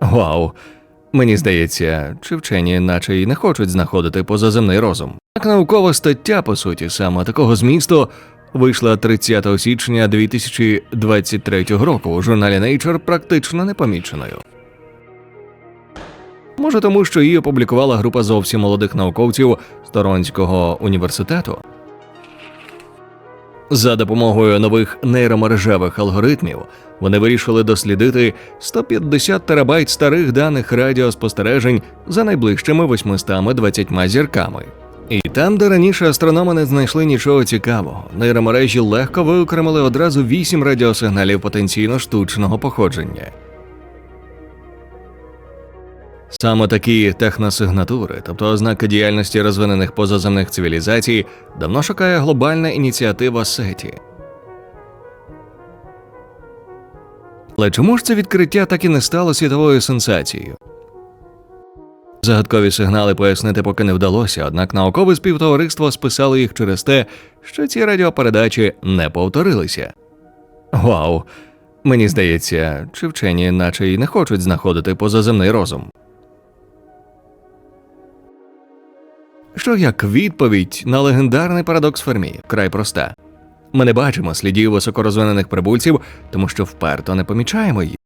Вау. Мені здається, чи вчені наче й не хочуть знаходити позаземний розум. Так наукова стаття, по суті, саме такого змісту, вийшла 30 січня 2023 року у журналі Nature практично непоміченою. Може, тому що її опублікувала група зовсім молодих науковців з Торонського університету. За допомогою нових нейромережевих алгоритмів вони вирішили дослідити 150 терабайт старих даних радіоспостережень за найближчими 820 зірками. І там, де раніше астрономи не знайшли нічого цікавого, нейромережі легко виокремили одразу 8 радіосигналів потенційно штучного походження. Саме такі техносигнатури, тобто ознаки діяльності розвинених позаземних цивілізацій, давно шукає глобальна ініціатива сеті. Але чому ж це відкриття так і не стало світовою сенсацією? Загадкові сигнали пояснити поки не вдалося, однак наукове співтовариство списало їх через те, що ці радіопередачі не повторилися. Вау! Мені здається, чи вчені наче й не хочуть знаходити позаземний розум. Що як відповідь на легендарний парадокс Фермі, край проста. Ми не бачимо слідів високорозвинених прибульців, тому що вперто не помічаємо їх.